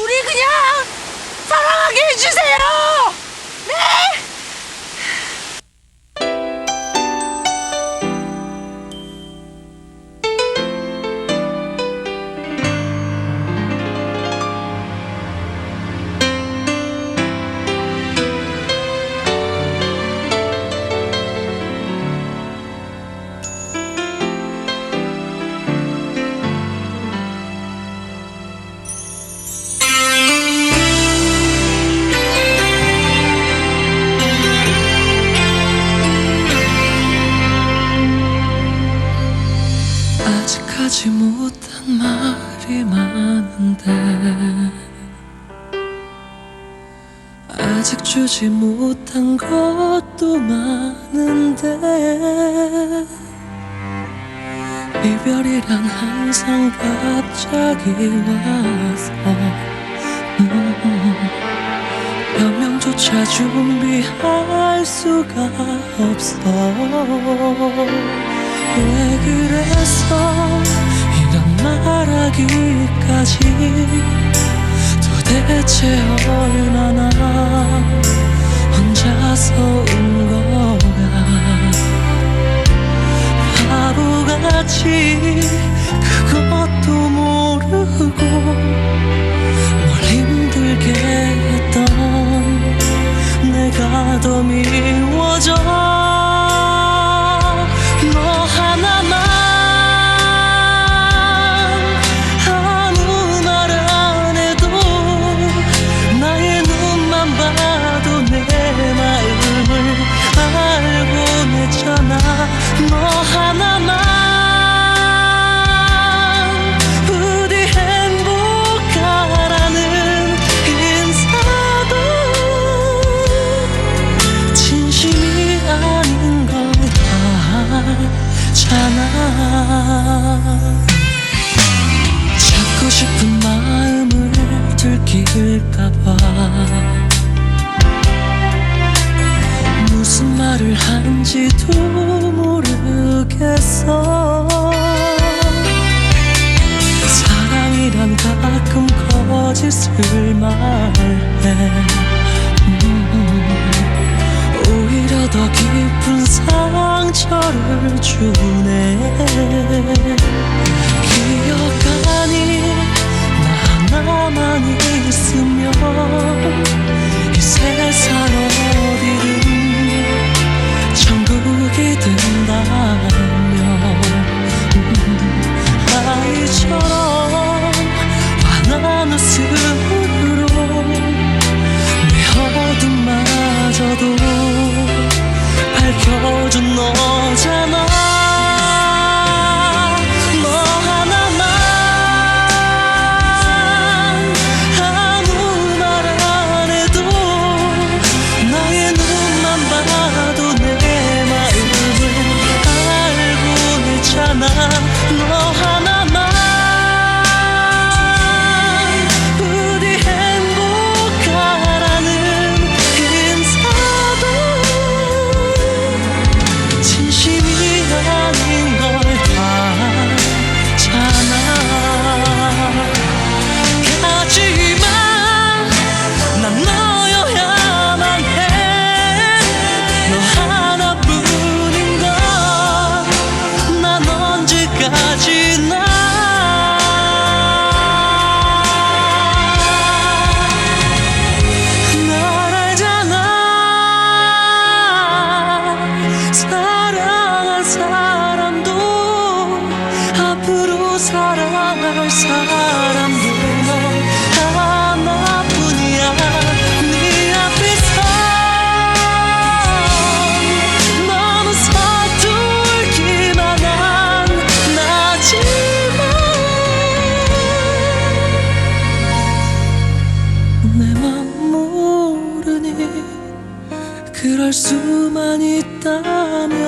우리 그냥 하지 못한 말이 많은데 아직 주지 못한 것도 많은데 이별이란 항상 갑자기 와서 음, 변명조차 준비할 수가 없어 왜 그래서 이런 말하기까지 도대체 얼마나 들킬까봐. 무슨 말을 한지도 모르겠어. 사랑이란 가끔 거짓을 말해. 음, 오히려 더 깊은 상처를 주네 사랑할 사람도 넌 하나뿐이야. 네 앞에서. 너무 서툴기만 한 나지만 내맘 모르니 그럴 수만 있다면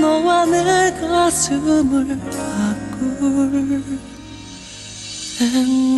너와 내 가슴을 them.